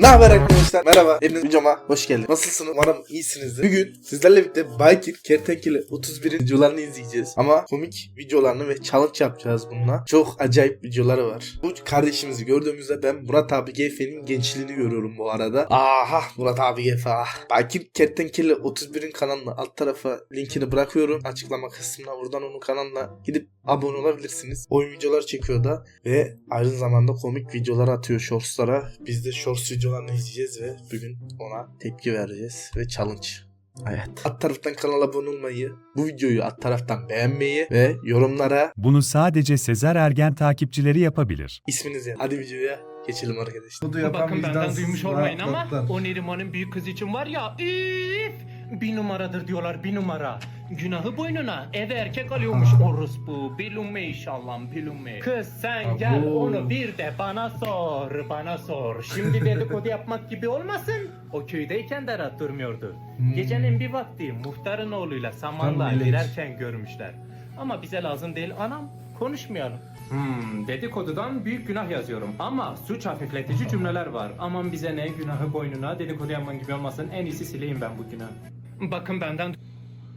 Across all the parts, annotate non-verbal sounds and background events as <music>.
Ne haber arkadaşlar? Merhaba. Hepiniz videoma hoş geldiniz. Nasılsınız? Umarım iyisinizdir. Bugün sizlerle birlikte Bakir Kertenkele 31'in videolarını izleyeceğiz. Ama komik videolarını ve challenge yapacağız bununla. Çok acayip videoları var. Bu kardeşimizi gördüğümüzde ben Murat abi GF'nin gençliğini görüyorum bu arada. Aha Murat abi GF ah. Bakir Kertenkele 31'in kanalına alt tarafa linkini bırakıyorum. Açıklama kısmına buradan onun kanalına gidip abone olabilirsiniz. Oyun videoları çekiyor da ve aynı zamanda komik videolar atıyor shortslara. Biz de shorts videolarını izleyeceğiz ve bugün ona tepki vereceğiz ve challenge. Evet. Alt taraftan kanala abone olmayı, bu videoyu alt taraftan beğenmeyi ve yorumlara Bunu sadece Sezer Ergen takipçileri yapabilir. isminizi yazın. Hadi videoya geçelim arkadaşlar. Bunu yapan Bakın benden vicdansız duymuş olmayın ama o Neriman'ın büyük kız için var ya üf, bir numaradır diyorlar bir numara. Günahı boynuna eve erkek alıyormuş orospu. Bilume inşallah bilume. Kız sen gel Abo. onu bir de bana sor bana sor. Şimdi dedikodu yapmak gibi olmasın. O köydeyken de rahat durmuyordu. Hmm. Gecenin bir vakti muhtarın oğluyla samanlığa Tam melek. girerken görmüşler. Ama bize lazım değil anam konuşmayalım. Hmm, dedikodudan büyük günah yazıyorum ama suç hafifletici cümleler var. Aman bize ne günahı boynuna dedikodu yapman gibi olmasın en iyisi sileyim ben bu günahı. Bakın benden...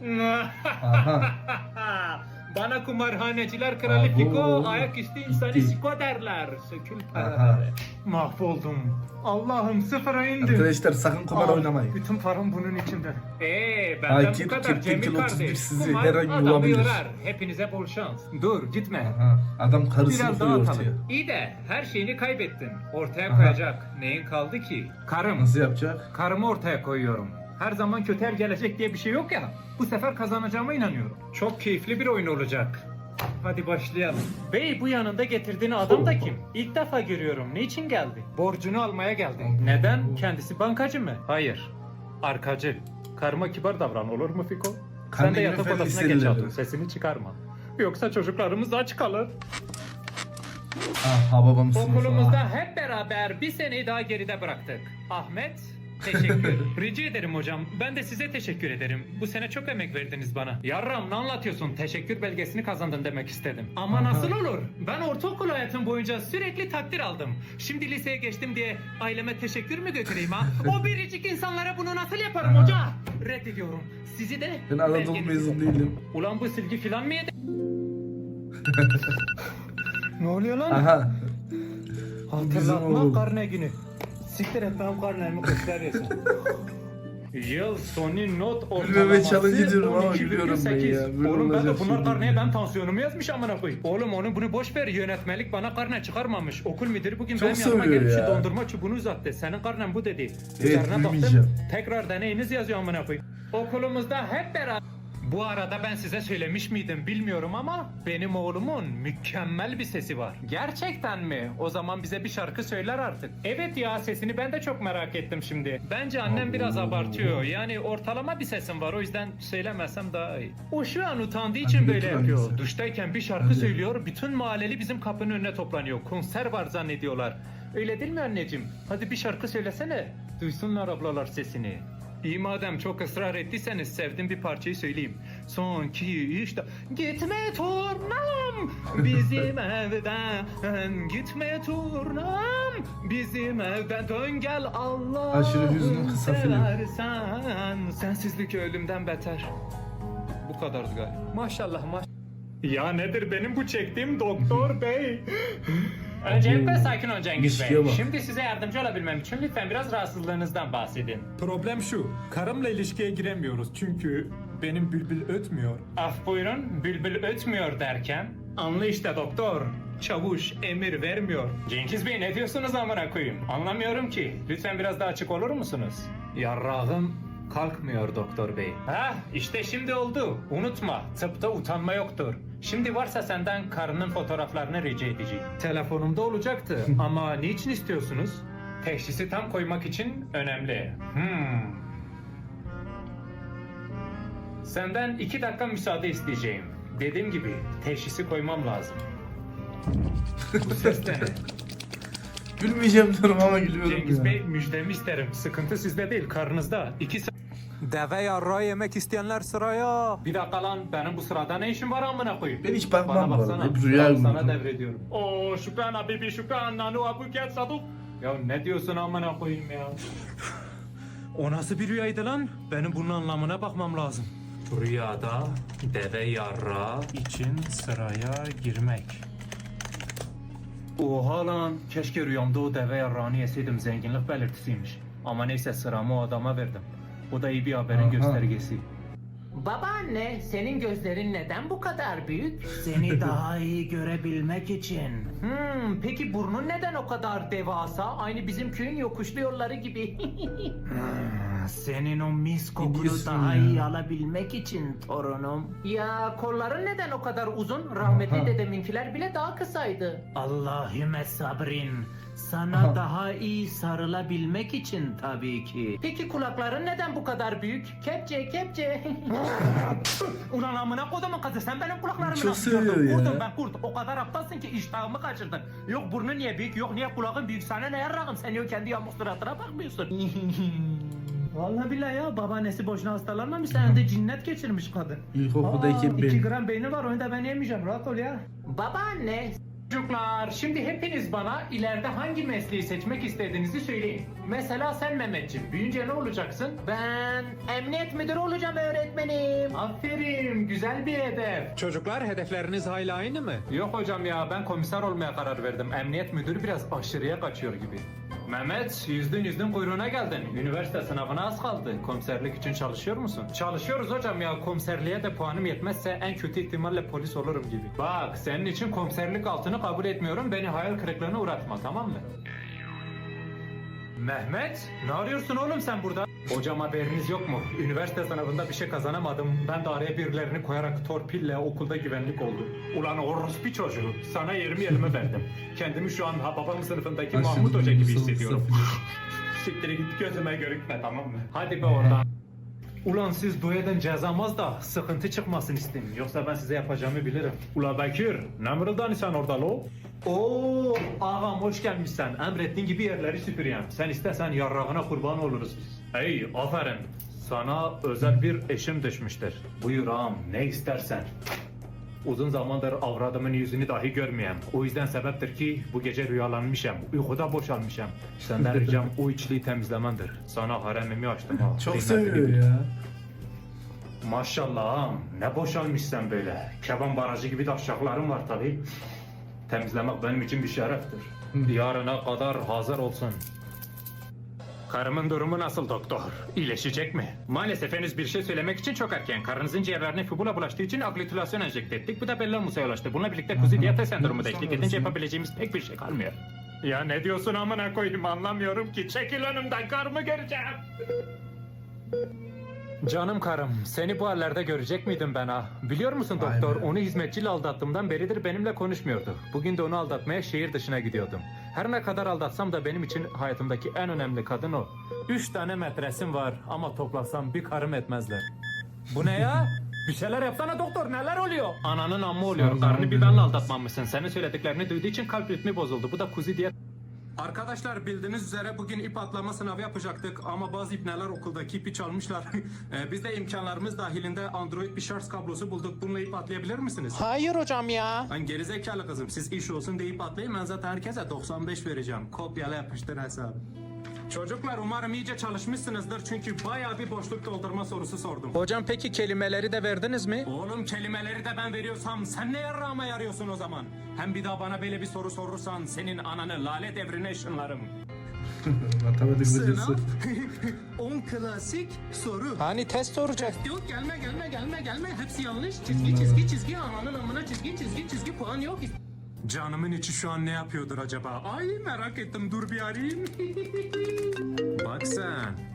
<laughs> Bana kumarhaneciler kralı. Fiko, ayaküstü insanı Gitti. siko derler. Sökül paraları. Mahvoldum. Allah'ım sıfıra indim. Arkadaşlar sakın kumar Aa, oynamayın. Bütün param bunun içinde. Eee benden Akif, bu kadar Kertenkele Cemil 31 kardeş. sizi Kumar her an adamı bulabilir. yorar. Hepinize bol şans. Dur gitme. Aha, adam karısını Biraz daha koyuyor ortaya. atalım. İyi de her şeyini kaybettin. Ortaya Aha. koyacak. Neyin kaldı ki? Karım. Nasıl yapacak? Karımı ortaya koyuyorum. Her zaman kötü el gelecek diye bir şey yok ya. Bu sefer kazanacağıma inanıyorum. Çok keyifli bir oyun olacak. Hadi başlayalım. Bey bu yanında getirdiğin adam da kim? İlk defa görüyorum. Ne için geldi? Borcunu almaya geldi. Neden? Kendisi bankacı mı? Hayır. Arkacı. Karıma kibar davran olur mu Fiko? Sen de yatak odasına geç hatun. Sesini çıkarma. Yoksa çocuklarımız aç kalır. Ah hababam sınıfı. Okulumuzda ah. hep beraber bir seneyi daha geride bıraktık. Ahmet, teşekkür. Rica ederim hocam. Ben de size teşekkür ederim. Bu sene çok emek verdiniz bana. Yarram ne anlatıyorsun? Teşekkür belgesini kazandın demek istedim. Ama nasıl olur? Ben ortaokul hayatım boyunca sürekli takdir aldım. Şimdi liseye geçtim diye aileme teşekkür mü götüreyim ha? <laughs> o biricik insanlara bunu nasıl yaparım hoca? Reddediyorum. Sizi de Ben Anadolu belgenizi- mezun değilim. Ulan bu silgi filan mı yedi? <laughs> ne oluyor lan? Aha. Hatırlatma oğlum. karne günü. Siktir et benim karnemi kuşlar yesin. Yıl sonu not ortalaması challenge ediyorum ama 12,8. gülüyorum ben ya. Böyle Oğlum ben de bunlar şey karneye ben tansiyonumu yazmış amına koyayım. Oğlum onu bunu boş ver yönetmelik bana karne çıkarmamış. Okul müdürü bugün Çok benim yanıma gelip şu ya. dondurma çubuğunu uzattı. Senin karnen bu dedi. Evet, Üzerine baktım. bilmeyeceğim. Tekrar deneyiniz yazıyor amına koyayım. Okulumuzda hep beraber bu arada ben size söylemiş miydim bilmiyorum ama benim oğlumun mükemmel bir sesi var. Gerçekten mi? O zaman bize bir şarkı söyler artık. Evet ya sesini ben de çok merak ettim şimdi. Bence annem biraz abartıyor. Yani ortalama bir sesim var o yüzden söylemesem daha iyi. O şu an utandığı için böyle yapıyor. Duştayken bir şarkı söylüyor. Bütün mahalleli bizim kapının önüne toplanıyor. Konser var zannediyorlar. Öyle değil mi anneciğim? Hadi bir şarkı söylesene. Duysunlar ablalar sesini. İyi madem çok ısrar ettiyseniz sevdiğim bir parçayı söyleyeyim. Son iki işte gitme turnam bizim <laughs> evden gitme turnam bizim evden dön gel Allah Aşırı hüzünlü kısa film. seversen sensizlik ölümden beter. Bu kadardı galiba. Maşallah maş. Ya nedir benim bu çektiğim doktor <laughs> bey? <laughs> Öncelikle sakin ol Cengiz Bey. bak. Şimdi size yardımcı olabilmem için lütfen biraz rahatsızlığınızdan bahsedin. Problem şu, karımla ilişkiye giremiyoruz çünkü benim bülbül ötmüyor. Af buyurun, bülbül ötmüyor derken? Anlı işte doktor. Çavuş emir vermiyor. Cengiz Bey ne diyorsunuz amına koyayım? Anlamıyorum ki. Lütfen biraz daha açık olur musunuz? Yarrağım kalkmıyor doktor bey. Ha işte şimdi oldu. Unutma tıpta utanma yoktur. Şimdi varsa senden karının fotoğraflarını rica edeceğim. Telefonumda olacaktı <laughs> ama niçin istiyorsunuz? Teşhisi tam koymak için önemli. Hmm. Senden iki dakika müsaade isteyeceğim. Dediğim gibi teşhisi koymam lazım. Bu ses de ne? <laughs> Gülmeyeceğim diyorum ama gülüyorum Cengiz ya. Bey müjdemi isterim. Sıkıntı sizde değil karnınızda. İki sa- Deve yarrağı yemek isteyenler sıraya. Bir dakika lan benim bu sırada ne işim var amına koyayım? Ben hiç bakmam Bana bu arada. baksana. Hep rüya sana görüyorum. devrediyorum. Oo şükran habibi şükran nanu abu gel saduk. Ya ne diyorsun amına koyayım ya? O nasıl bir rüyaydı lan? Benim bunun anlamına bakmam lazım. Rüyada deve yarra için sıraya girmek. Oha lan keşke rüyamda o deve yarrağını yeseydim zenginlik belirtisiymiş. Ama neyse sıramı o adama verdim. Bu da iyi bir haberin Aha. göstergesi. Babaanne, senin gözlerin neden bu kadar büyük? Seni <laughs> daha iyi görebilmek için. Hmm, peki burnun neden o kadar devasa? Aynı bizim köyün yokuşlu yolları gibi. <laughs> Senin o mis diyorsun daha ya? iyi alabilmek için torunum. ya kolların neden o kadar uzun? Rahmetli Aha. dedeminkiler bile daha kısaydı. Allahümme sabrin. Sana Aha. daha iyi sarılabilmek için tabii ki. Peki kulakların neden bu kadar büyük? Kepçe, kepçe. <laughs> Ulan amına kodumun kızı sen benim kulaklarımı Çok nasıl seviyor gördün? ya. Kurtum ben kurt. O kadar aptalsın ki iştahımı kaçırdın. Yok burnun niye büyük yok niye kulağın büyük sana ne yarrağım sen yok kendi yamuk suratına bakmıyorsun. <laughs> Vallahi billahi ya babaannesi boşuna hastalanmamış sen de cinnet geçirmiş kadın. İlkokuldayken Aa, iki ben. gram beyni var onu da ben yemeyeceğim rahat ol ya. Babaanne, Çocuklar şimdi hepiniz bana ileride hangi mesleği seçmek istediğinizi söyleyin. Mesela sen Mehmetciğim büyüyünce ne olacaksın? ben emniyet müdürü olacağım öğretmenim. Aferin güzel bir hedef. Çocuklar hedefleriniz hala aynı mı? Yok hocam ya ben komiser olmaya karar verdim. Emniyet müdürü biraz aşırıya kaçıyor gibi. Mehmet yüzdün yüzdün kuyruğuna geldin. Üniversite sınavına az kaldı. Komiserlik için çalışıyor musun? Çalışıyoruz hocam ya. Komiserliğe de puanım yetmezse en kötü ihtimalle polis olurum gibi. Bak senin için komiserlik altını kabul etmiyorum. Beni hayal kırıklığına uğratma tamam mı? Mehmet, ne arıyorsun oğlum sen burada? Hocam haberiniz yok mu? Üniversite sınavında bir şey kazanamadım. Ben de araya birilerini koyarak torpille okulda güvenlik oldum. Ulan orospu çocuğu. Sana yerimi elime verdim. Kendimi şu an ha babam sınıfındaki Mahmut Hoca gibi hissediyorum. <laughs> Siktir git gözüme görükme tamam mı? Hadi be oradan. Ulan siz duyadan cezamaz da sıkıntı çıkmasın istedim. Yoksa ben size yapacağımı bilirim. Ula Bekir, ne mırıldanıyorsun orada lo? Oo, ağam hoş gelmişsen. Emrettiğin gibi yerleri süpüreyim. Sen istesen yarrağına kurban oluruz biz. Hey, aferin. Sana özel bir eşim düşmüştür. Buyur ağam, ne istersen. Uzun zamandır avradımın yüzünü dahi görmeyem. O yüzden sebeptir ki bu gece rüyalanmışım. Uykuda boşalmışım. Senden <laughs> ricam o içliği temizlemendir. Sana haremimi açtım ha. Çok Kıymetli seviyor bil. ya. Maşallah ağam. Ne boşalmışsın böyle. Keban barajı gibi de aşağılarım var tabi. Temizlemek benim için bir şereftir. Yarına kadar hazır olsun. Karımın durumu nasıl doktor? İyileşecek mi? Maalesef henüz bir şey söylemek için çok erken. Karınızın ciğerlerine fibula bulaştığı için aglütinasyon enjekte ettik. Bu da bella musaya ulaştı. Bununla birlikte kuzi diyate sendromu da eşlik edince yapabileceğimiz pek bir şey kalmıyor. Ya ne diyorsun amına koyayım anlamıyorum ki. Çekil önümden karımı göreceğim. Canım karım, seni bu hallerde görecek miydim ben ha? Biliyor musun Vay doktor, be. onu hizmetçiyle aldattığımdan beridir benimle konuşmuyordu. Bugün de onu aldatmaya şehir dışına gidiyordum. Her ne kadar aldatsam da benim için hayatımdaki en önemli kadın o. Üç tane metresim var ama toplasam bir karım etmezler. Bu ne ya? <laughs> Bir şeyler yapsana doktor, neler oluyor? Ananın amma oluyor, karını bir benle aldatmamışsın. Senin söylediklerini duyduğu için kalp ritmi bozuldu. Bu da kuzi diye Arkadaşlar bildiğiniz üzere bugün ip atlama sınavı yapacaktık ama bazı ipneler okuldaki ipi çalmışlar. <laughs> Ee, Biz de imkanlarımız dahilinde Android bir şarj kablosu bulduk. Bununla ip atlayabilir misiniz? Hayır hocam ya. Ben gerizekalı kızım. Siz iş olsun deyip atlayın. Ben zaten herkese 95 vereceğim. Kopyala yapıştır hesabı. Çocuklar umarım iyice çalışmışsınızdır çünkü bayağı bir boşluk doldurma sorusu sordum. Hocam peki kelimeleri de verdiniz mi? Oğlum kelimeleri de ben veriyorsam sen ne yarrağıma yarıyorsun o zaman? Hem bir daha bana böyle bir soru sorursan senin ananı lale devrine ışınlarım. <laughs> Matematik hocası. <laughs> 10 klasik soru. Hani test soracak. Yok gelme gelme gelme gelme hepsi yanlış. Çizgi çizgi çizgi ananın amına çizgi çizgi çizgi puan yok. Canımın içi şu an ne yapıyordur acaba? Ay merak ettim dur bir arayayım. <laughs> Bak sen.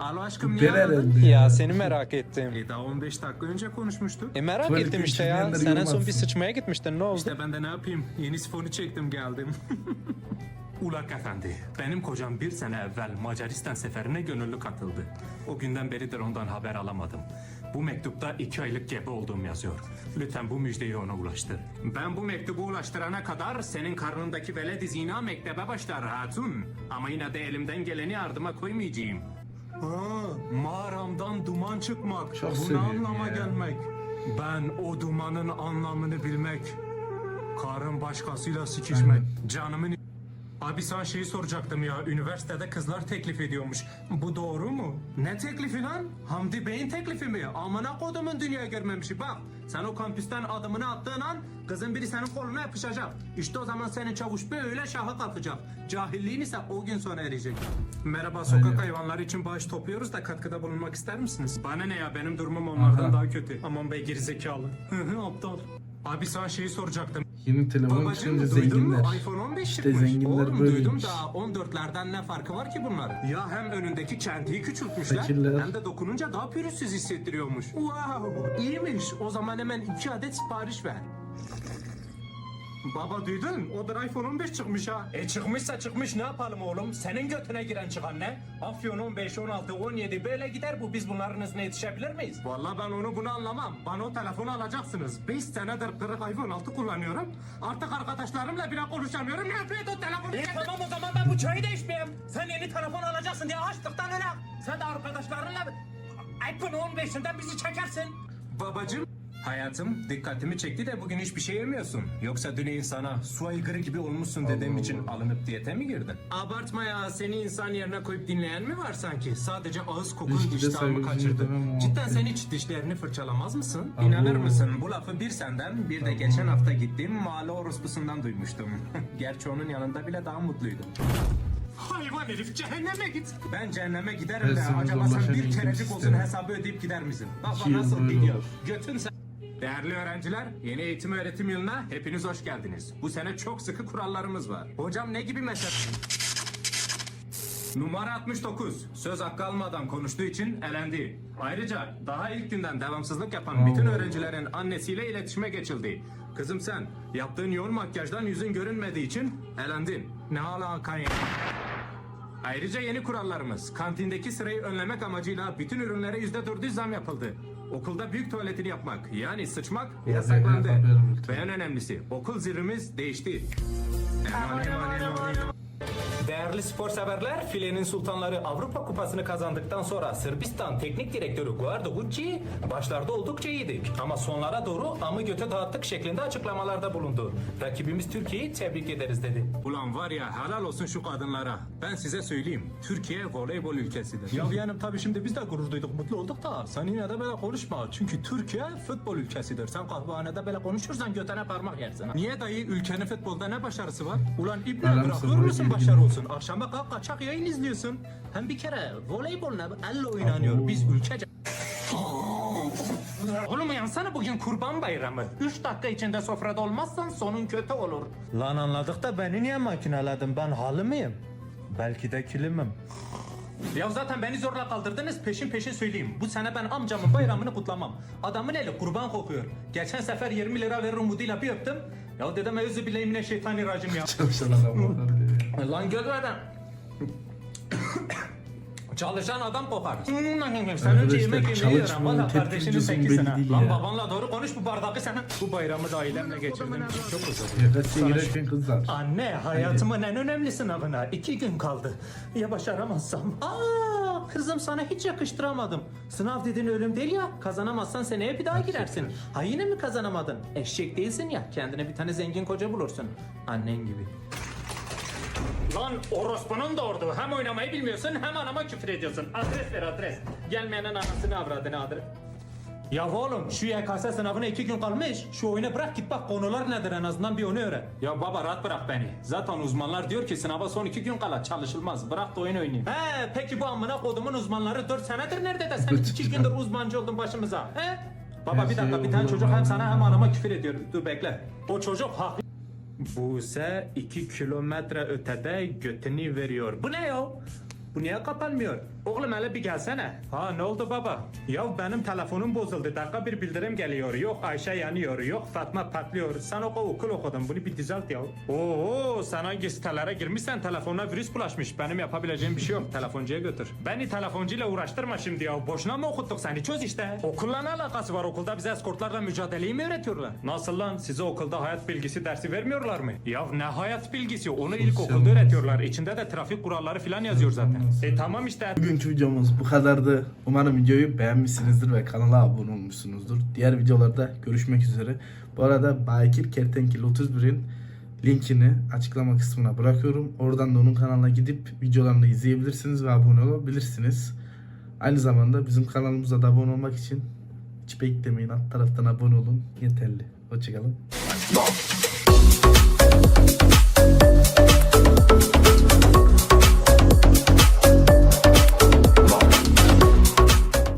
Alo aşkım niye Ben aradın? Ya seni merak ettim. E daha 15 dakika önce konuşmuştuk. E merak Tuvalete ettim işte ya. içmeyenleri Sen en son bir yormazsın. sıçmaya gitmiştin. Ne oldu? İşte ben de ne yapayım? Yeni sifonu çektim geldim. <laughs> Ulak efendi, benim kocam bir sene evvel Macaristan seferine gönüllü katıldı. O günden beridir ondan haber alamadım. Bu mektupta iki aylık gebe olduğum yazıyor. Lütfen bu müjdeyi ona ulaştır. Ben bu mektubu ulaştırana kadar senin karnındaki veled zina mektebe başlar hatun. Ama yine de elimden geleni yardıma koymayacağım. Aa, mağaramdan duman çıkmak. Çok Bu ne seviyorum anlama ya. gelmek? Ben o dumanın anlamını bilmek. Karın başkasıyla sikişmek. Canımın Abi sana şeyi soracaktım ya. Üniversitede kızlar teklif ediyormuş. Bu doğru mu? Ne teklifi lan? Hamdi Bey'in teklifi mi? Amına kodumun dünya görmemişi. Bak sen o kampüsten adımını attığın an kızın biri senin koluna yapışacak. İşte o zaman senin çavuş böyle şaha kalkacak. Cahilliğin ise o gün sona erecek. Merhaba sokak Aynen. hayvanları için bağış topluyoruz da katkıda bulunmak ister misiniz? Bana ne ya benim durumum onlardan Aha. daha kötü. Aman be gerizekalı. Hı hı aptal. Abi sana şeyi soracaktım. Yeni telefon Babacım çıkınca duydun mu? zenginler. iPhone 15 İşte çıkmış. zenginler Oğlum böyleymiş. duydum da 14'lerden ne farkı var ki bunlar? Ya hem önündeki çentiyi küçültmüşler Fakirler. hem de dokununca daha pürüzsüz hissettiriyormuş. Wow iyiymiş. O zaman hemen iki adet sipariş ver. Baba duydun? O da iPhone 15 çıkmış ha. E çıkmışsa çıkmış ne yapalım oğlum? Senin götüne giren çıkan ne? Afyon 15, 16, 17 böyle gider bu. Biz bunların hızına yetişebilir miyiz? Vallahi ben onu bunu anlamam. Bana o telefonu alacaksınız. 5 senedir kırık iPhone 6 kullanıyorum. Artık arkadaşlarımla bile konuşamıyorum. Ne yapıyor o telefonu? E tamam o zaman ben bu çayı da içmeyeyim. Sen yeni telefon alacaksın diye açlıktan öyle. Sen de arkadaşlarınla iPhone 15'inden bizi çekersin. Babacım Hayatım dikkatimi çekti de bugün hiçbir şey yemiyorsun. Yoksa dün insana su aygırı gibi olmuşsun dediğim için alınıp diyete mi girdin? Abartma ya seni insan yerine koyup dinleyen mi var sanki? Sadece ağız kokun İlişkide iştahımı saygısızlık kaçırdı. demem o. Cidden sen hiç dişlerini fırçalamaz mısın? Abo. İnanır mısın bu lafı bir senden bir de geçen hafta gittiğim mahalle orospusundan duymuştum. <laughs> Gerçi onun yanında bile daha mutluydum. Hayvan herif cehenneme git. Ben cehenneme giderim de acaba sen bir kerecik olsun hesabı ödeyip gider misin? İki yıl nasıl böyle gidiyor? olur. Götün sen. Değerli öğrenciler, yeni eğitim öğretim yılına hepiniz hoş geldiniz. Bu sene çok sıkı kurallarımız var. Hocam ne gibi mesela? Numara 69. Söz hakkı almadan konuştuğu için elendi. Ayrıca daha ilk günden devamsızlık yapan bütün öğrencilerin annesiyle iletişime geçildi. Kızım sen, yaptığın yoğun makyajdan yüzün görünmediği için elendin. Ne alaka ya? Ayrıca yeni kurallarımız. Kantindeki sırayı önlemek amacıyla bütün ürünlere yüzde dördü zam yapıldı. Okulda büyük tuvaletini yapmak yani sıçmak yasaklandı. Ve en önemlisi okul zilimiz değişti. Eman, eman, eman, eman. Değerli spor severler, filenin sultanları Avrupa Kupası'nı kazandıktan sonra Sırbistan Teknik Direktörü Guardo Gucci başlarda oldukça iyiydik. Ama sonlara doğru amı göte dağıttık şeklinde açıklamalarda bulundu. Rakibimiz Türkiye'yi tebrik ederiz dedi. Ulan var ya helal olsun şu kadınlara. Ben size söyleyeyim. Türkiye voleybol ülkesidir. ya yeğenim tabii şimdi biz de gurur duyduk, mutlu olduk da sen yine de böyle konuşma. Çünkü Türkiye futbol ülkesidir. Sen kahvehanede böyle konuşursan götene parmak yersin. ha. Niye dayı ülkenin futbolda ne başarısı var? Ulan İbni Aram bırakır sıfır mısın girdi. başarı olsun? Akşama kalk kaçak yayın izliyorsun. Hem bir kere voleybol ne? Elle oynanıyor. Biz ülkece... <laughs> Oğlum uyansana bugün kurban bayramı. 3 dakika içinde sofrada olmazsan sonun kötü olur. Lan anladık da beni niye makineledin? Ben halı mıyım? Belki de kilimim. Ya zaten beni zorla kaldırdınız peşin peşin söyleyeyim. Bu sene ben amcamın bayramını kutlamam. Adamın eli kurban kokuyor. Geçen sefer 20 lira verir umuduyla bir öptüm. Ya dedim özü bile yine şeytani racim ya. Çalışan diyor. Lan görmeden. Çalışan adam kokar. Sen önce yemek yemeyi öğren. Valla ha. değil Lan babanla doğru konuş bu bardağı sana. Bu bayramı da ailemle geçirdim. Çok. Yakasıya girerken kızlar. Anne hayatımın en önemli sınavına iki gün kaldı. Ya başaramazsam? Aa, kızım sana hiç yakıştıramadım. Sınav dediğin ölüm değil ya. Kazanamazsan seneye bir daha girersin. Ha yine mi kazanamadın? Eşek değilsin ya. Kendine bir tane zengin koca bulursun. Annen gibi. Lan orospunun doğurdu. Hem oynamayı bilmiyorsun hem anama küfür ediyorsun. Adres ver adres. Gelmeyenin anasını avradını adres. Ya oğlum şu YKS sınavına iki gün kalmış. Şu oyunu bırak git bak konular nedir en azından bir onu öğren. Ya baba rahat bırak beni. Zaten uzmanlar diyor ki sınava son iki gün kala çalışılmaz. Bırak da oyun oynayayım. He peki bu amına kodumun uzmanları dört senedir nerede de sen iki <laughs> gündür uzmancı oldun başımıza. He? Baba bir dakika bir tane olur çocuk hem sana hem anama küfür ediyor. Dur bekle. O çocuk haklı. Buse 2 kilometre ötede götünü veriyor. Bu ne ya? Bu niye kapanmıyor? Oğlum hele bir gelsene. Ha ne oldu baba? Ya benim telefonum bozuldu. Dakika bir bildirim geliyor. Yok Ayşe yanıyor. Yok Fatma patlıyor. Sen oku okul okudun. Bunu bir düzelt ya. Oo sen hangi sitelere girmişsen telefonuna virüs bulaşmış. Benim yapabileceğim bir şey yok. Telefoncuya götür. Beni telefoncuyla uğraştırma şimdi ya. Boşuna mı okuttuk seni? Çöz işte. Okulla ne alakası var? Okulda bize eskortlarla mücadeleyi mi öğretiyorlar? Nasıl lan? Size okulda hayat bilgisi dersi vermiyorlar mı? Ya ne hayat bilgisi? Onu ilk okulda öğretiyorlar. İçinde de trafik kuralları falan yazıyor zaten. E tamam işte. Bugünkü videomuz bu kadardı. Umarım videoyu beğenmişsinizdir ve kanala abone olmuşsunuzdur. Diğer videolarda görüşmek üzere. Bu arada Bakir Kertenkele 31'in linkini açıklama kısmına bırakıyorum. Oradan da onun kanalına gidip videolarını izleyebilirsiniz ve abone olabilirsiniz. Aynı zamanda bizim kanalımıza da abone olmak için hiç beklemeyin. Alt taraftan abone olun. Yeterli. Hoşçakalın.